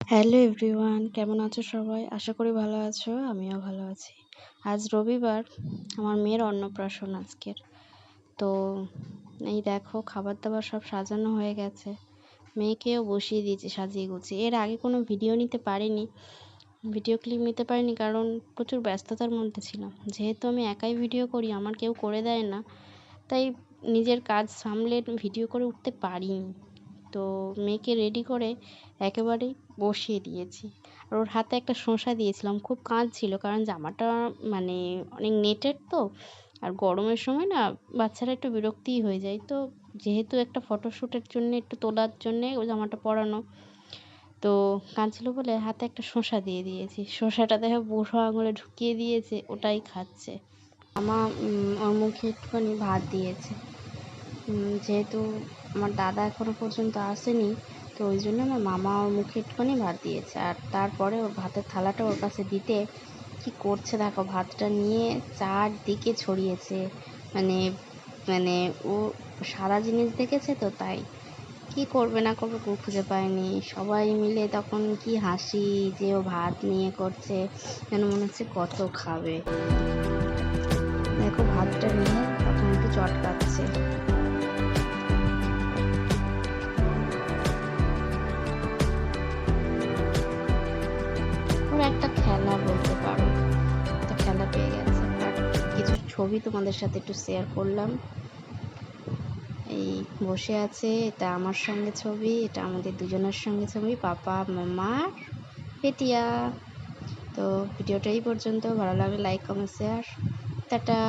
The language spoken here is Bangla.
হ্যালো এভরিওয়ান কেমন আছো সবাই? আশা করি ভালো আছো, আমিও ভালো আছি। আজ রবিবার, আমার মেয়ের অন্নপ্রাশন আজকের। তো এই দেখো খাবার দাবার সব সাজানো হয়ে গেছে। মেয়েকেও বসিয়ে দিয়েছি, সাজিয়ে গুছিয়ে। এর আগে কোনো ভিডিও নিতে পারিনি, ভিডিও ক্লিপ নিতে পারিনি, কারণ প্রচুর ব্যস্ততার মধ্যে ছিলাম। যেহেতু আমি একাই ভিডিও করি, আমার কেউ করে দেয় না, তাই নিজের কাজ সামলে ভিডিও করে উঠতে পারিনি। তো মেয়েকে রেডি করে একেবারেই বসিয়ে দিয়েছি। আর ওর হাতে একটা শসা দিয়েছিলাম, খুব কাঁদছিল কারণ জামাটা মানে অনেক নেটের তো, আর গরমের সময় না বাচ্চারা একটু বিরক্তিই হয়ে যায়। তো যেহেতু একটা ফটোশ্যুটের জন্য, একটু তোলার জন্যে ওই জামাটা পরানো, তো কাঁদছিল বলে হাতে একটা শসা দিয়ে দিয়েছি। শসাটা দেখে বুড়ো আঙুলে ঢুকিয়ে দিয়েছে, ওটাই খাচ্ছে। আমার ওর মুখে একটুখানি ভাত দিয়েছে। যেহেতু আমার দাদা এখনও পর্যন্ত আসেনি, তো ওই জন্য আমার মামা ওর মুখে একটুখানি ভাত দিয়েছে। আর তারপরে ওর ভাতের থালাটা ওর কাছে দিতে কি করছে দেখো, ভাতটা নিয়ে চারদিকে ছড়িয়েছে। মানে মানে ও সাদা জিনিস দেখেছে তো তাই। কি করবে না করবে কেউ খুঁজে পায়নি। সবাই মিলে তখন কি হাসি যে ও ভাত নিয়ে করছে, যেন মনে হচ্ছে কত খাবে। দেখো ভাতটা নিয়ে তখন একটু চটকাচ্ছে। একটা খেলা বলতে পারো। একটা খেলা পেয়ে গেছে। কিছু ছবি তোমাদের সাথে একটু শেয়ার করলাম। এই বসে আছে, এটা আমার সঙ্গে ছবি, এটা আমাদের দুজনের সঙ্গে ছবি, পাপা, মামা, পেটিয়া। তো ভিডিওটা এই পর্যন্ত। ভালো লাগলে লাইক কমেন্ট শেয়ার টাটা!